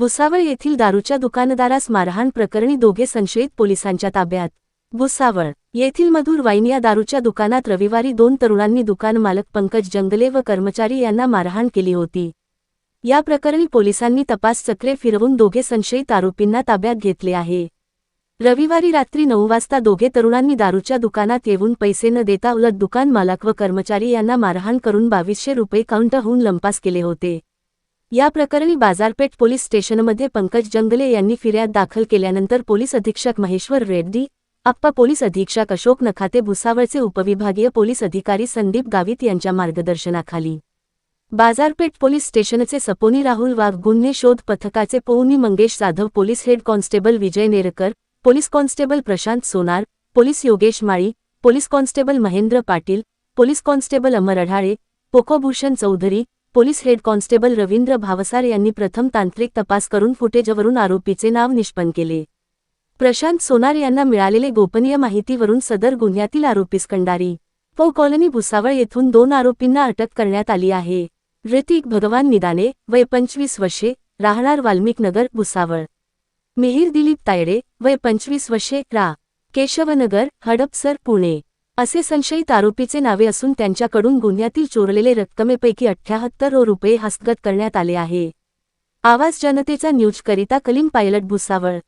भुसावळ येथील दारूच्या दुकानदारास मारहाण प्रकरणी दोघे संशयित पोलिसांच्या ताब्यात. भुसावळ येथील मधुर वाईन या दारूच्या दुकानात रविवारी दोन तरुणांनी दुकान मालक पंकज जंगले व कर्मचारी यांना मारहाण केली होती. या प्रकरणी पोलिसांनी तपास चक्रे फिरवून दोघे संशयित आरोपींना ताब्यात घेतले आहे. रविवारी रात्री नऊ वाजता दोघे तरुणांनी दारूच्या दुकानात येऊन पैसे न देता उलट दुकान मालक व कर्मचारी यांना मारहाण करून बावीसशे रुपये काउंटहून लंपास केले होते. या प्रकरणी बाजारपेठ पोलीस स्टेशनमध्ये पंकज जंगले यांनी फिर्याद दाखल केल्यानंतर पोलीस अधीक्षक महेश्वर रेड्डी आप्पा पोलीस अधीक्षक अशोक नखाते भुसावळचे उपविभागीय पोलीस अधिकारी संदीप गावित यांच्या मार्गदर्शनाखाली. बाजारपेठ पोलीस स्टेशनचे सपोनी राहुल वाघ गुन्हे शोध पथकाचे पौनी Mangesh Jadhav police head constable Vijay Nerkar police constable Prashant Sonar police Yogesh Mali police constable Mahendra Patil police constable Amar Adhale पोकोभूषण Chaudhari police head constable Ravindra Bhavsar यांनी प्रथम तांत्रिक तपास करून फुटेजवरून आरोपीचे नाव निष्पन्न केले. प्रशांत सोनार यांना मिळालेले गोपनीय माहितीवरून सदर गुन्ह्यातील आरोपीस कंडारी. पौ. कॉलनी भुसावळ येथून दोन आरोपींना अटक करण्यात आली आहे. ऋतिक भगवान निदाने वय पंचवीस वर्षे राहणार वाल्मिकनगर भुसावळ. मिहीर दिलीप तायडे वय पंचवीस वर्षे रा. केशवनगर हडपसर पुणे. असे संशयित आरोपीचे नावे असून त्यांच्याकडून गुन्ह्यातील चोरलेले रक्कमेपैकी अठ्ठ्याहत्तर रुपये हस्तगत करण्यात आले आहे. आवाज जनतेचा न्यूजकरिता कलिम पायलट भुसावळ.